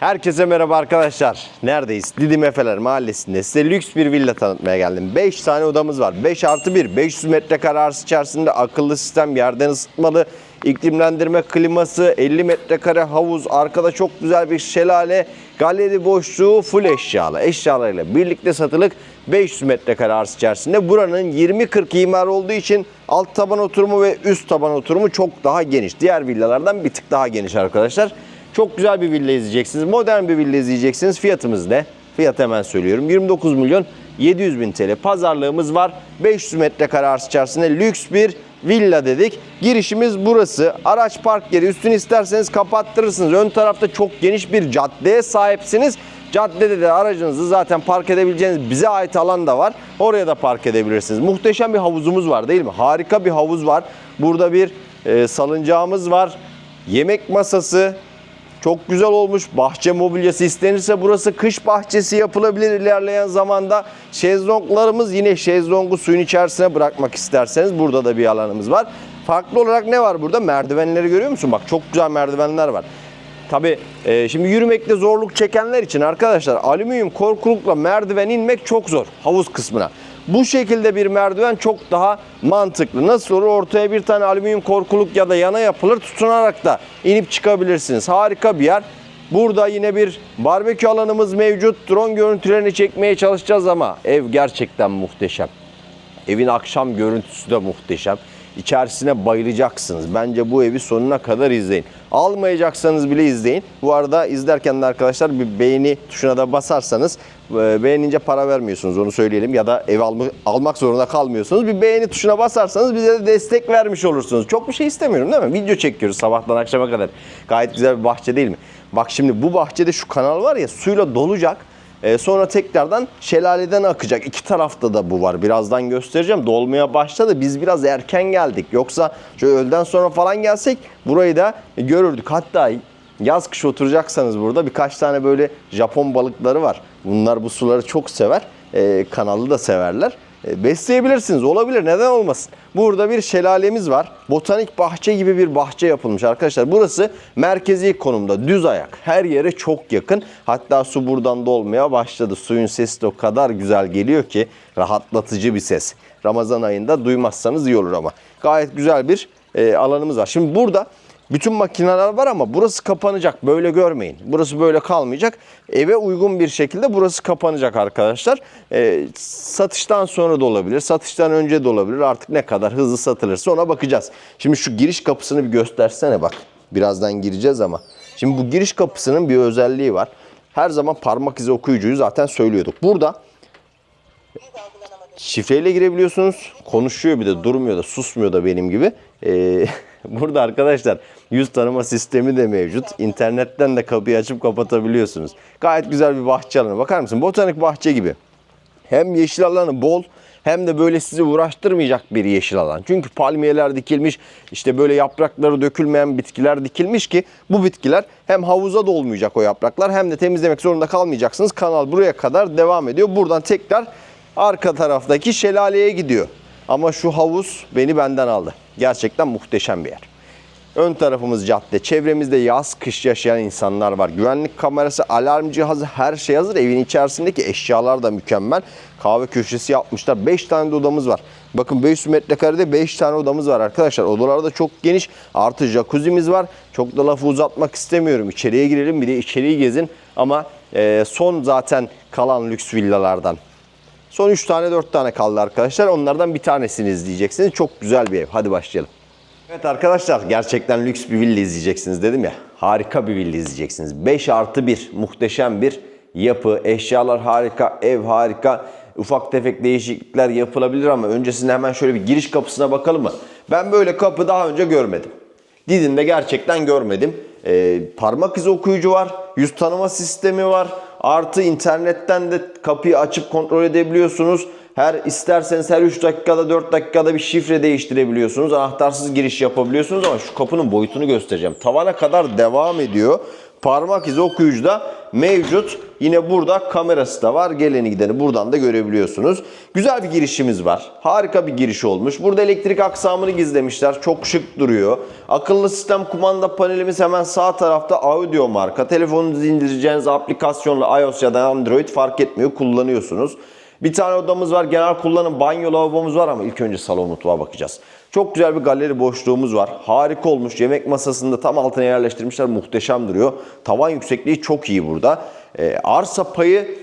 Herkese merhaba arkadaşlar. Neredeyiz? Didim Efeler Mahallesi'nde size lüks bir villa tanıtmaya geldim. 5 tane odamız var. 5 artı 1, 500 metrekare arsa içerisinde akıllı sistem, yerden ısıtmalı, iklimlendirme kliması, 50 metrekare havuz, arkada çok güzel bir şelale, galeri boşluğu, full eşyalı. Eşyalarıyla birlikte satılık 500 metrekare arsa içerisinde. Buranın 20-40 imar olduğu için alt taban oturumu ve üst taban oturumu çok daha geniş. Diğer villalardan bir tık daha geniş arkadaşlar. Çok güzel bir villa izleyeceksiniz. Modern bir villa izleyeceksiniz. Fiyatımız ne? Fiyatı hemen söylüyorum. 29 milyon 700 bin TL pazarlığımız var. 500 metrekare arsa içerisinde lüks bir villa dedik. Girişimiz burası. Araç park yeri. Üstünü isterseniz kapattırırsınız. Ön tarafta çok geniş bir caddeye sahipsiniz. Caddede de aracınızı zaten park edebileceğiniz bize ait alan da var. Oraya da park edebilirsiniz. Muhteşem bir havuzumuz var değil mi? Harika bir havuz var. Burada bir e, salıncağımız var. Yemek masası, çok güzel olmuş. Bahçe mobilyası istenirse burası kış bahçesi yapılabilir ilerleyen zamanda. Şezlonglarımız yine şezlongu suyun içerisine bırakmak isterseniz burada da bir alanımız var. Farklı olarak ne var burada? Merdivenleri görüyor musun? Bak çok güzel merdivenler var. Tabi şimdi yürümekte zorluk çekenler için arkadaşlar alüminyum korkulukla merdiven inmek çok zor havuz kısmına. Bu şekilde bir merdiven çok daha mantıklı. Nasıl olur? Ortaya bir tane alüminyum korkuluk ya da yana yapılır tutunarak da inip çıkabilirsiniz. Harika bir yer. Burada yine bir barbekü alanımız mevcut. Drone görüntülerini çekmeye çalışacağız ama ev gerçekten muhteşem. Evin akşam görüntüsü de muhteşem. İçerisine bayılacaksınız. Bence bu evi sonuna kadar izleyin. Almayacaksanız bile izleyin. Bu arada izlerken de arkadaşlar bir beğeni tuşuna da basarsanız e, beğenince para vermiyorsunuz onu söyleyelim. Ya da ev alma, almak zorunda kalmıyorsunuz. Bir beğeni tuşuna basarsanız bize de destek vermiş olursunuz. Çok bir şey istemiyorum değil mi? Video çekiyoruz sabahtan akşama kadar. Gayet güzel bir bahçe değil mi? Bak şimdi bu bahçede şu kanal var ya suyla dolacak. Ee, sonra tekrardan şelaleden akacak. İki tarafta da bu var. Birazdan göstereceğim. Dolmaya başladı. Biz biraz erken geldik. Yoksa şöyle öğleden sonra falan gelsek burayı da görürdük. Hatta yaz kış oturacaksanız burada birkaç tane böyle Japon balıkları var. Bunlar bu suları çok sever. Ee, kanalı da severler. E, besleyebilirsiniz. Olabilir. Neden olmasın? Burada bir şelalemiz var. Botanik bahçe gibi bir bahçe yapılmış arkadaşlar. Burası merkezi konumda. Düz ayak. Her yere çok yakın. Hatta su buradan dolmaya başladı. Suyun sesi de o kadar güzel geliyor ki rahatlatıcı bir ses. Ramazan ayında duymazsanız iyi olur ama. Gayet güzel bir e, alanımız var. Şimdi burada bütün makineler var ama burası kapanacak. Böyle görmeyin. Burası böyle kalmayacak. Eve uygun bir şekilde burası kapanacak arkadaşlar. Ee, satıştan sonra da olabilir. Satıştan önce de olabilir. Artık ne kadar hızlı satılırsa ona bakacağız. Şimdi şu giriş kapısını bir göstersene bak. Birazdan gireceğiz ama. Şimdi bu giriş kapısının bir özelliği var. Her zaman parmak izi okuyucuyu zaten söylüyorduk. Burada Şifreyle girebiliyorsunuz. Konuşuyor bir de durmuyor da susmuyor da benim gibi. Ee, burada arkadaşlar yüz tanıma sistemi de mevcut. İnternetten de kapıyı açıp kapatabiliyorsunuz. Gayet güzel bir bahçe alanı. Bakar mısın? Botanik bahçe gibi. Hem yeşil alanı bol hem de böyle sizi uğraştırmayacak bir yeşil alan. Çünkü palmiyeler dikilmiş, işte böyle yaprakları dökülmeyen bitkiler dikilmiş ki bu bitkiler hem havuza dolmayacak o yapraklar hem de temizlemek zorunda kalmayacaksınız. Kanal buraya kadar devam ediyor. Buradan tekrar arka taraftaki şelaleye gidiyor. Ama şu havuz beni benden aldı. Gerçekten muhteşem bir yer. Ön tarafımız cadde. Çevremizde yaz kış yaşayan insanlar var. Güvenlik kamerası, alarm cihazı her şey hazır. Evin içerisindeki eşyalar da mükemmel. Kahve köşesi yapmışlar. 5 tane de odamız var. Bakın 500 metrekarede 5 tane odamız var arkadaşlar. Odalar da çok geniş. Artı jacuzzi'miz var. Çok da lafı uzatmak istemiyorum. İçeriye girelim bir de içeriği gezin. Ama son zaten kalan lüks villalardan. Son 3 tane 4 tane kaldı arkadaşlar. Onlardan bir tanesini izleyeceksiniz. Çok güzel bir ev. Hadi başlayalım. Evet arkadaşlar gerçekten lüks bir villa izleyeceksiniz dedim ya. Harika bir villa izleyeceksiniz. 5 artı 1 muhteşem bir yapı. Eşyalar harika, ev harika. Ufak tefek değişiklikler yapılabilir ama öncesinde hemen şöyle bir giriş kapısına bakalım mı? Ben böyle kapı daha önce görmedim. Didim'de gerçekten görmedim. Ee, parmak izi okuyucu var. Yüz tanıma sistemi var. Artı internetten de kapıyı açıp kontrol edebiliyorsunuz. Her isterseniz her 3 dakikada 4 dakikada bir şifre değiştirebiliyorsunuz. Anahtarsız giriş yapabiliyorsunuz ama şu kapının boyutunu göstereceğim. Tavana kadar devam ediyor. Parmak izi okuyucuda mevcut. Yine burada kamerası da var. Geleni gideni buradan da görebiliyorsunuz. Güzel bir girişimiz var. Harika bir giriş olmuş. Burada elektrik aksamını gizlemişler. Çok şık duruyor. Akıllı sistem kumanda panelimiz hemen sağ tarafta audio marka. Telefonunuzu indireceğiniz aplikasyonla iOS ya da Android fark etmiyor. Kullanıyorsunuz. Bir tane odamız var. Genel kullanım banyo lavabomuz var ama ilk önce salon mutfağa bakacağız. Çok güzel bir galeri boşluğumuz var. Harika olmuş. Yemek masasını da tam altına yerleştirmişler. Muhteşem duruyor. Tavan yüksekliği çok iyi burada. Ee, arsa payı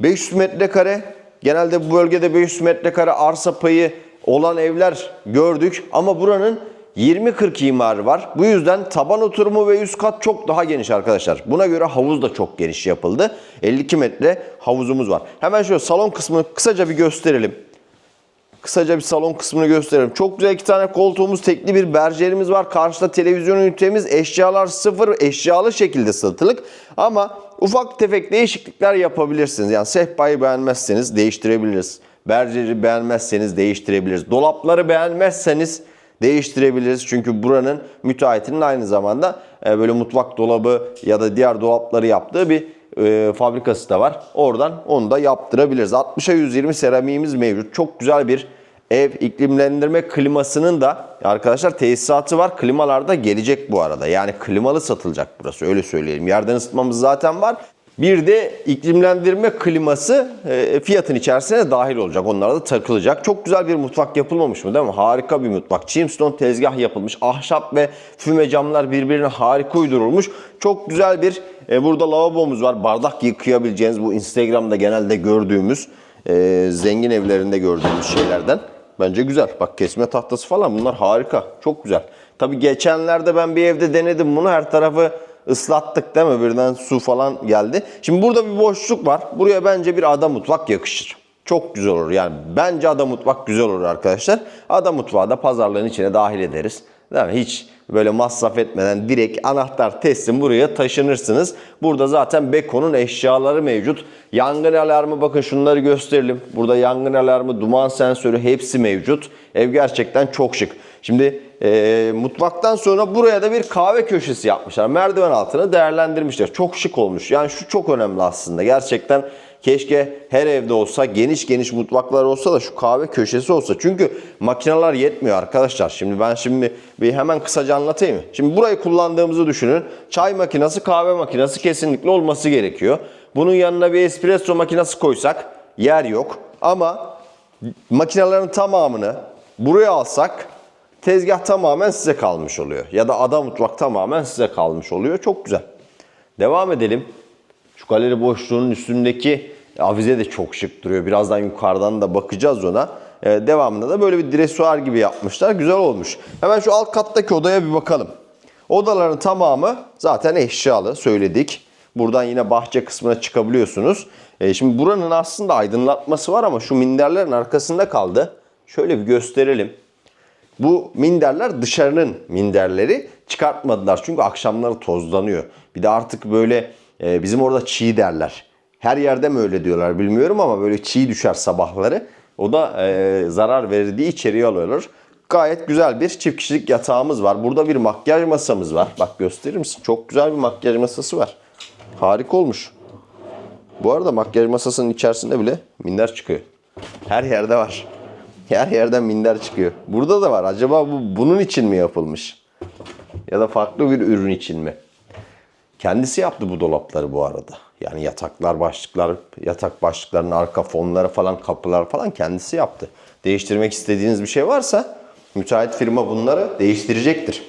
500 metrekare. Genelde bu bölgede 500 metrekare arsa payı olan evler gördük. Ama buranın 20-40 imarı var. Bu yüzden taban oturumu ve üst kat çok daha geniş arkadaşlar. Buna göre havuz da çok geniş yapıldı. 52 metre havuzumuz var. Hemen şöyle salon kısmını kısaca bir gösterelim. Kısaca bir salon kısmını gösterelim. Çok güzel iki tane koltuğumuz, tekli bir berjerimiz var. Karşıda televizyon ünitemiz, eşyalar sıfır, eşyalı şekilde satılık. Ama ufak tefek değişiklikler yapabilirsiniz. Yani sehpayı beğenmezseniz değiştirebiliriz. Berjeri beğenmezseniz değiştirebiliriz. Dolapları beğenmezseniz değiştirebiliriz. Çünkü buranın müteahhitinin aynı zamanda e, böyle mutfak dolabı ya da diğer dolapları yaptığı bir e, fabrikası da var. Oradan onu da yaptırabiliriz. 60'a 120 seramiğimiz mevcut. Çok güzel bir ev iklimlendirme klimasının da arkadaşlar tesisatı var. Klimalar da gelecek bu arada. Yani klimalı satılacak burası öyle söyleyelim. Yerden ısıtmamız zaten var. Bir de iklimlendirme kliması e, fiyatın içerisine dahil olacak. Onlar da takılacak. Çok güzel bir mutfak yapılmamış mı değil mi? Harika bir mutfak. Chimstone tezgah yapılmış. Ahşap ve füme camlar birbirine harika uydurulmuş. Çok güzel bir e, burada lavabomuz var. Bardak yıkayabileceğiniz bu Instagram'da genelde gördüğümüz e, zengin evlerinde gördüğümüz şeylerden. Bence güzel. Bak kesme tahtası falan bunlar harika. Çok güzel. Tabi geçenlerde ben bir evde denedim bunu. Her tarafı ıslattık değil mi? Birden su falan geldi. Şimdi burada bir boşluk var. Buraya bence bir ada mutfak yakışır. Çok güzel olur. Yani bence ada mutfak güzel olur arkadaşlar. Ada mutfağı da pazarlığın içine dahil ederiz. Değil mi? Hiç böyle masraf etmeden direkt anahtar teslim buraya taşınırsınız. Burada zaten Beko'nun eşyaları mevcut. Yangın alarmı bakın şunları gösterelim. Burada yangın alarmı, duman sensörü hepsi mevcut. Ev gerçekten çok şık. Şimdi e, mutfaktan sonra buraya da bir kahve köşesi yapmışlar. Merdiven altını değerlendirmişler. Çok şık olmuş. Yani şu çok önemli aslında. Gerçekten keşke her evde olsa geniş geniş mutfaklar olsa da şu kahve köşesi olsa. Çünkü makineler yetmiyor arkadaşlar. Şimdi ben şimdi bir hemen kısaca anlatayım. Şimdi burayı kullandığımızı düşünün. Çay makinesi, kahve makinesi kesinlikle olması gerekiyor. Bunun yanına bir espresso makinesi koysak yer yok. Ama makinelerin tamamını buraya alsak tezgah tamamen size kalmış oluyor. Ya da ada mutfak tamamen size kalmış oluyor. Çok güzel. Devam edelim. Şu galeri boşluğunun üstündeki avize de çok şık duruyor. Birazdan yukarıdan da bakacağız ona. Ee, devamında da böyle bir dresuar gibi yapmışlar. Güzel olmuş. Hemen şu alt kattaki odaya bir bakalım. Odaların tamamı zaten eşyalı söyledik. Buradan yine bahçe kısmına çıkabiliyorsunuz. Ee, şimdi buranın aslında aydınlatması var ama şu minderlerin arkasında kaldı. Şöyle bir gösterelim. Bu minderler dışarının minderleri çıkartmadılar. Çünkü akşamları tozlanıyor. Bir de artık böyle e, bizim orada çiğ derler. Her yerde mi öyle diyorlar bilmiyorum ama böyle çiğ düşer sabahları. O da e, zarar verdiği içeriye alıyorlar. Gayet güzel bir çift kişilik yatağımız var. Burada bir makyaj masamız var. Bak gösterir misin? Çok güzel bir makyaj masası var. Harika olmuş. Bu arada makyaj masasının içerisinde bile minder çıkıyor. Her yerde var. Her yerden minder çıkıyor. Burada da var. Acaba bu bunun için mi yapılmış? Ya da farklı bir ürün için mi? Kendisi yaptı bu dolapları bu arada. Yani yataklar, başlıklar, yatak başlıklarının arka fonları falan, kapılar falan kendisi yaptı. Değiştirmek istediğiniz bir şey varsa müteahhit firma bunları değiştirecektir.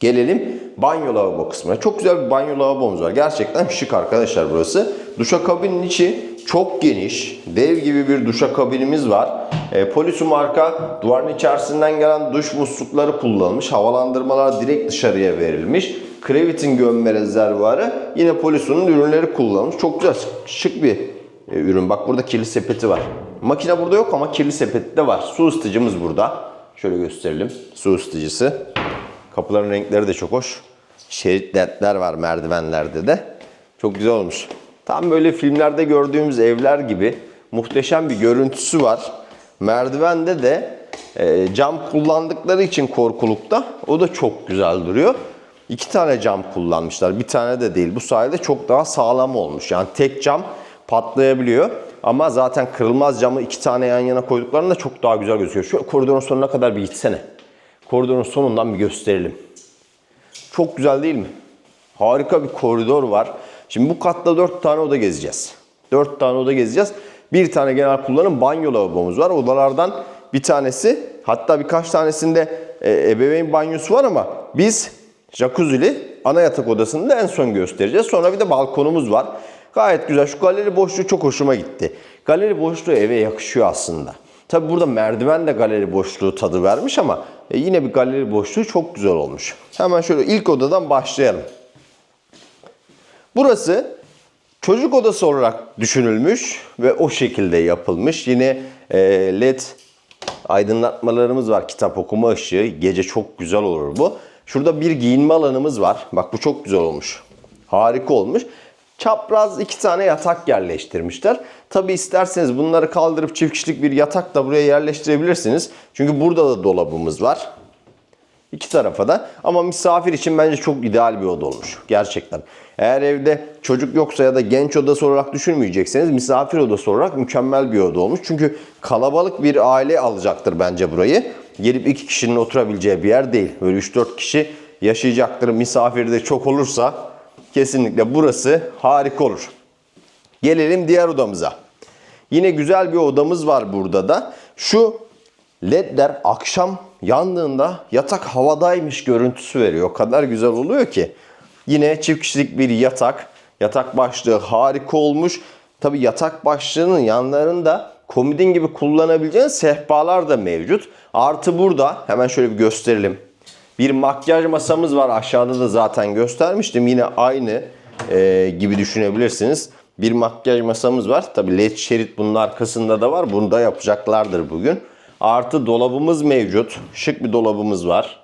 Gelelim banyo lavabo kısmına. Çok güzel bir banyo lavabomuz var. Gerçekten şık arkadaşlar burası. Duşakabinin içi çok geniş. Dev gibi bir duşakabinimiz var. E, Polisu marka duvarın içerisinden gelen duş muslukları kullanılmış. Havalandırmalar direkt dışarıya verilmiş. Crevit'in gömme rezervuarı yine Polisu'nun ürünleri kullanılmış. Çok güzel şık bir e, ürün. Bak burada kirli sepeti var. Makine burada yok ama kirli sepeti de var. Su ısıtıcımız burada. Şöyle gösterelim. Su ısıtıcısı. Kapıların renkleri de çok hoş. Şerit ledler var merdivenlerde de. Çok güzel olmuş. Tam böyle filmlerde gördüğümüz evler gibi muhteşem bir görüntüsü var. Merdivende de e, cam kullandıkları için korkulukta o da çok güzel duruyor. iki tane cam kullanmışlar. Bir tane de değil. Bu sayede çok daha sağlam olmuş. Yani tek cam patlayabiliyor. Ama zaten kırılmaz camı iki tane yan yana koyduklarında çok daha güzel gözüküyor. Şu koridorun sonuna kadar bir gitsene. Koridorun sonundan bir gösterelim. Çok güzel değil mi? Harika bir koridor var. Şimdi bu katta 4 tane oda gezeceğiz. 4 tane oda gezeceğiz. Bir tane genel kullanım banyo lavabomuz var. Odalardan bir tanesi hatta birkaç tanesinde e, ebeveyn banyosu var ama biz jacuzzi'li ana yatak odasını da en son göstereceğiz. Sonra bir de balkonumuz var. Gayet güzel. Şu galeri boşluğu çok hoşuma gitti. Galeri boşluğu eve yakışıyor aslında. Tabi burada merdiven de galeri boşluğu tadı vermiş ama e, yine bir galeri boşluğu çok güzel olmuş. Hemen şöyle ilk odadan başlayalım. Burası çocuk odası olarak düşünülmüş ve o şekilde yapılmış. Yine e, led aydınlatmalarımız var. Kitap okuma ışığı. Gece çok güzel olur bu. Şurada bir giyinme alanımız var. Bak bu çok güzel olmuş. Harika olmuş. Çapraz iki tane yatak yerleştirmişler. Tabi isterseniz bunları kaldırıp çift kişilik bir yatak da buraya yerleştirebilirsiniz. Çünkü burada da dolabımız var. İki tarafa da. Ama misafir için bence çok ideal bir oda olmuş. Gerçekten. Eğer evde çocuk yoksa ya da genç odası olarak düşünmeyecekseniz misafir odası olarak mükemmel bir oda olmuş. Çünkü kalabalık bir aile alacaktır bence burayı. Gelip iki kişinin oturabileceği bir yer değil. Böyle 3-4 kişi yaşayacaktır. Misafir de çok olursa kesinlikle burası harika olur. Gelelim diğer odamıza. Yine güzel bir odamız var burada da. Şu ledler akşam yandığında yatak havadaymış görüntüsü veriyor. O kadar güzel oluyor ki. Yine çift kişilik bir yatak. Yatak başlığı harika olmuş. Tabi yatak başlığının yanlarında komodin gibi kullanabileceğiniz sehpalar da mevcut. Artı burada hemen şöyle bir gösterelim. Bir makyaj masamız var. Aşağıda da zaten göstermiştim. Yine aynı e, gibi düşünebilirsiniz. Bir makyaj masamız var. Tabi led şerit bunun arkasında da var. Bunu da yapacaklardır bugün. Artı dolabımız mevcut. Şık bir dolabımız var.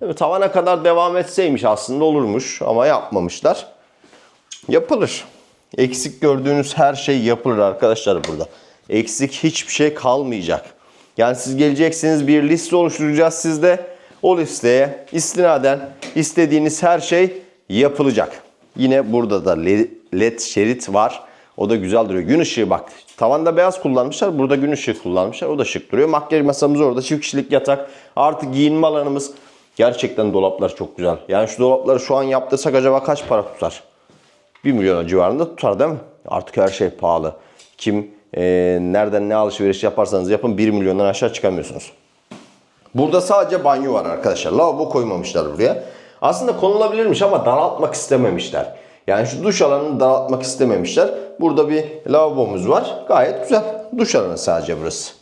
Tabii tavana kadar devam etseymiş aslında olurmuş ama yapmamışlar. Yapılır. Eksik gördüğünüz her şey yapılır arkadaşlar burada. Eksik hiçbir şey kalmayacak. Yani siz geleceksiniz bir liste oluşturacağız sizde. O listeye istinaden istediğiniz her şey yapılacak. Yine burada da led şerit var. O da güzel duruyor. Gün ışığı bak. Tavanda beyaz kullanmışlar. Burada gün ışığı kullanmışlar. O da şık duruyor. Makyaj masamız orada. Çift kişilik yatak. Artı giyinme alanımız. Gerçekten dolaplar çok güzel. Yani şu dolapları şu an yaptırsak acaba kaç para tutar? 1 milyon civarında tutar değil mi? Artık her şey pahalı. Kim e, nereden ne alışveriş yaparsanız yapın 1 milyondan aşağı çıkamıyorsunuz. Burada sadece banyo var arkadaşlar. Lavabo koymamışlar buraya. Aslında konulabilirmiş ama daraltmak istememişler. Yani şu duş alanını daraltmak istememişler. Burada bir lavabomuz var. Gayet güzel. Duş alanı sadece burası.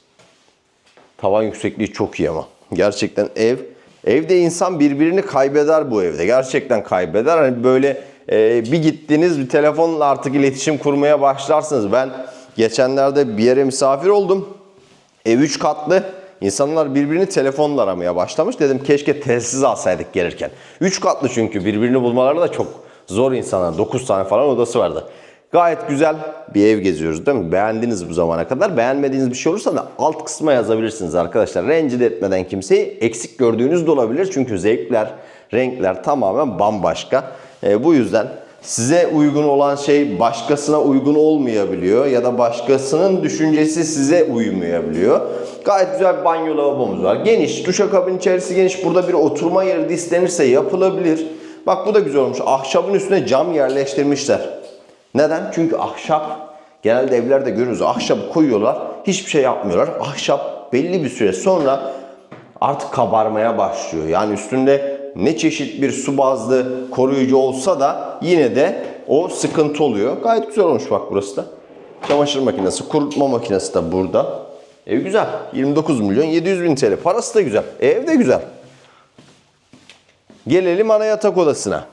Tavan yüksekliği çok iyi ama. Gerçekten ev. Evde insan birbirini kaybeder bu evde. Gerçekten kaybeder. Hani böyle e, bir gittiniz bir telefonla artık iletişim kurmaya başlarsınız. Ben geçenlerde bir yere misafir oldum. Ev 3 katlı. İnsanlar birbirini telefonla aramaya başlamış. Dedim keşke telsiz alsaydık gelirken. 3 katlı çünkü birbirini bulmaları da çok zor insanlar. 9 tane falan odası vardı. Gayet güzel bir ev geziyoruz değil mi? Beğendiniz bu zamana kadar. Beğenmediğiniz bir şey olursa da alt kısma yazabilirsiniz arkadaşlar. Rencide etmeden kimseyi eksik gördüğünüz de olabilir. Çünkü zevkler, renkler tamamen bambaşka. E, bu yüzden size uygun olan şey başkasına uygun olmayabiliyor ya da başkasının düşüncesi size uymayabiliyor. Gayet güzel bir banyo lavabomuz var. Geniş, duşakabin içerisi geniş. Burada bir oturma yeri de istenirse yapılabilir. Bak bu da güzel olmuş. Ahşabın üstüne cam yerleştirmişler. Neden? Çünkü ahşap genelde evlerde görürüz. Ahşabı koyuyorlar. Hiçbir şey yapmıyorlar. Ahşap belli bir süre sonra artık kabarmaya başlıyor. Yani üstünde ne çeşit bir su bazlı koruyucu olsa da yine de o sıkıntı oluyor. Gayet güzel olmuş bak burası da. Çamaşır makinesi, kurutma makinesi de burada. Ev güzel. 29 milyon 700 bin TL. Parası da güzel. Ev de güzel. Gelelim ana yatak odasına.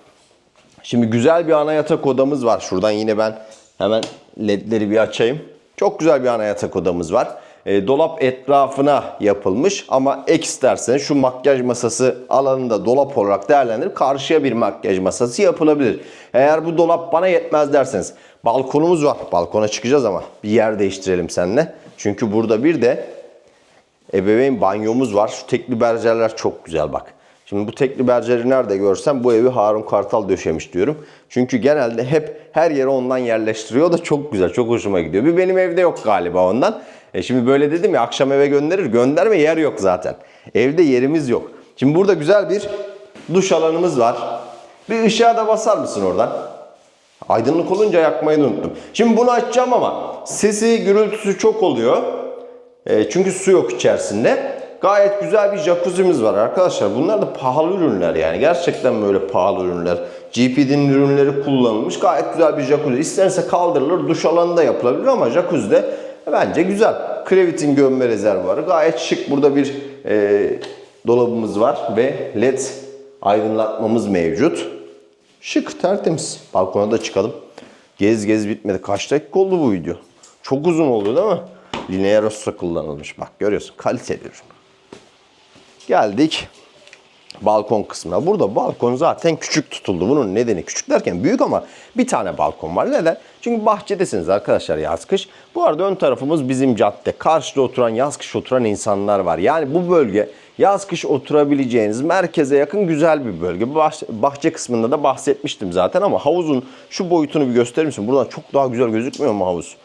Şimdi güzel bir ana yatak odamız var. Şuradan yine ben hemen ledleri bir açayım. Çok güzel bir ana yatak odamız var. E, dolap etrafına yapılmış ama ek isterseniz şu makyaj masası alanında dolap olarak değerlendirip karşıya bir makyaj masası yapılabilir. Eğer bu dolap bana yetmez derseniz balkonumuz var. Balkona çıkacağız ama bir yer değiştirelim seninle. Çünkü burada bir de ebeveyn banyomuz var. Şu tekli berjerler çok güzel bak. Şimdi bu tekli berceri nerede görsem bu evi Harun Kartal döşemiş diyorum. Çünkü genelde hep her yere ondan yerleştiriyor da çok güzel, çok hoşuma gidiyor. Bir benim evde yok galiba ondan. E şimdi böyle dedim ya akşam eve gönderir. Gönderme yer yok zaten. Evde yerimiz yok. Şimdi burada güzel bir duş alanımız var. Bir ışığa da basar mısın oradan? Aydınlık olunca yakmayı unuttum. Şimdi bunu açacağım ama sesi, gürültüsü çok oluyor. E, çünkü su yok içerisinde. Gayet güzel bir jacuzzi'miz var arkadaşlar. Bunlar da pahalı ürünler yani. Gerçekten böyle pahalı ürünler. GPD'nin ürünleri kullanılmış. Gayet güzel bir jacuzzi. İsterse kaldırılır, duş alanında yapılabilir ama jacuzzi de bence güzel. Krevit'in gömme rezervuarı. Gayet şık. Burada bir e, dolabımız var ve led aydınlatmamız mevcut. Şık, tertemiz. Balkona da çıkalım. Gez gez bitmedi. Kaç dakika oldu bu video? Çok uzun oldu değil mi? Linear Rossa kullanılmış. Bak görüyorsun kaliteli ürün. Geldik balkon kısmına. Burada balkon zaten küçük tutuldu. Bunun nedeni küçük derken büyük ama bir tane balkon var. Neden? Çünkü bahçedesiniz arkadaşlar yaz kış. Bu arada ön tarafımız bizim cadde. Karşıda oturan yaz kış oturan insanlar var. Yani bu bölge yaz kış oturabileceğiniz merkeze yakın güzel bir bölge. Bahçe, bahçe kısmında da bahsetmiştim zaten ama havuzun şu boyutunu bir gösterir misin? Buradan çok daha güzel gözükmüyor mu havuz?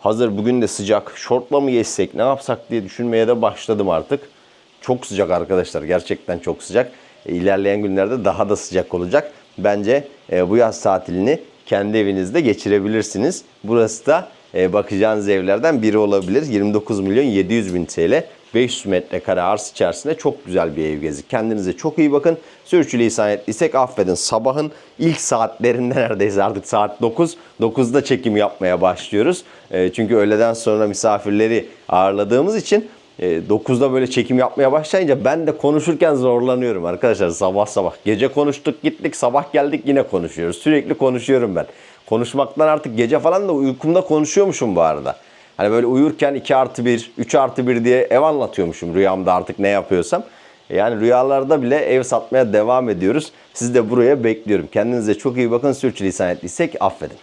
Hazır bugün de sıcak. Şortla mı geçsek ne yapsak diye düşünmeye de başladım artık. Çok sıcak arkadaşlar. Gerçekten çok sıcak. E, ilerleyen günlerde daha da sıcak olacak. Bence e, bu yaz tatilini kendi evinizde geçirebilirsiniz. Burası da e, bakacağınız evlerden biri olabilir. 29 milyon 700 bin TL. 500 metrekare arsa içerisinde çok güzel bir ev gezi. Kendinize çok iyi bakın. Sürçülisan ettiysek affedin. Sabahın ilk saatlerinde neredeyse artık saat 9. 9'da çekim yapmaya başlıyoruz. Çünkü öğleden sonra misafirleri ağırladığımız için 9'da böyle çekim yapmaya başlayınca ben de konuşurken zorlanıyorum arkadaşlar sabah sabah. Gece konuştuk gittik sabah geldik yine konuşuyoruz. Sürekli konuşuyorum ben. Konuşmaktan artık gece falan da uykumda konuşuyormuşum bu arada. Hani böyle uyurken 2 artı 1, 3 artı 1 diye ev anlatıyormuşum rüyamda artık ne yapıyorsam. Yani rüyalarda bile ev satmaya devam ediyoruz. Sizi de buraya bekliyorum. Kendinize çok iyi bakın. Sürçülisan ettiysek affedin.